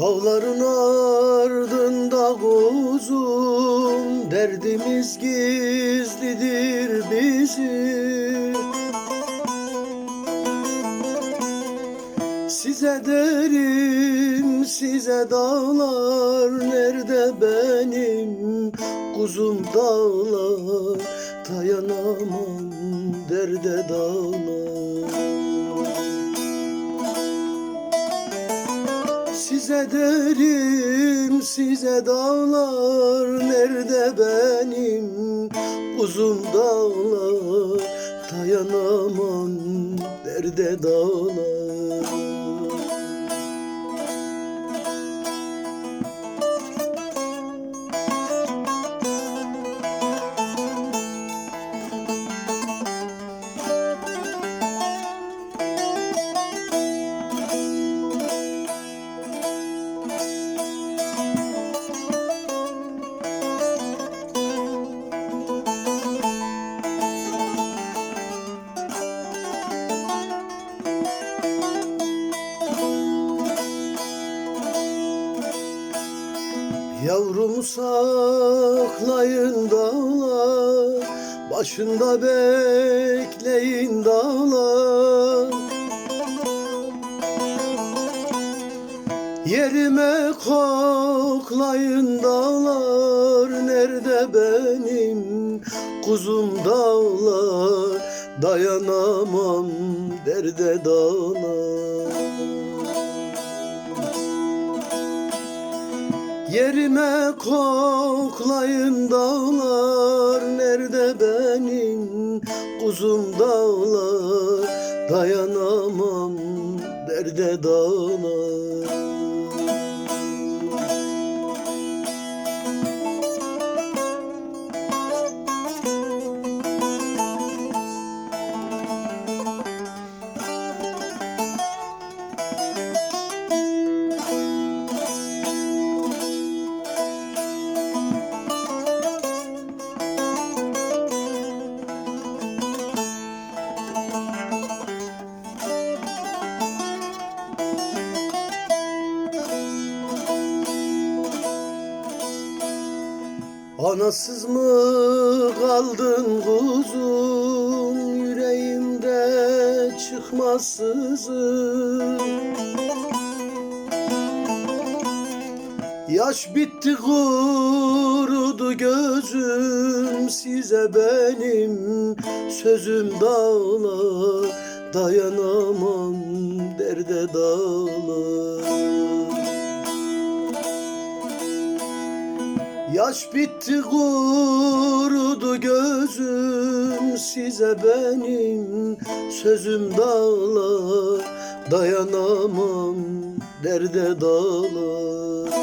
Dağların ardında kuzum Derdimiz gizlidir bizim. Size derim size dağlar Nerede benim kuzum dağlar? Dayanamam derde dağlar Size derim size dağlar Nerede benim? Uzun dağlar Dayanamam derde dağlar Yavrumu saklayın dağlar Başında bekleyin dağlar. Yerime koklayın dağlar Nerede benim kuzum dağlar? Dayanamam derde dağlar Yerime koklayın dağlar Nerede benim kuzum dağlar? Dayanamam derde dağlar Anasız mı kaldın kuzum? Yüreğimde çıkmaz sızım Yaş bitti kurudu gözüm. Size benim sözüm dağlar. Dayanamam derde dağlar Yaş bitti kurudu gözüm size benim. Sözüm dağlar dayanamam derde dağlar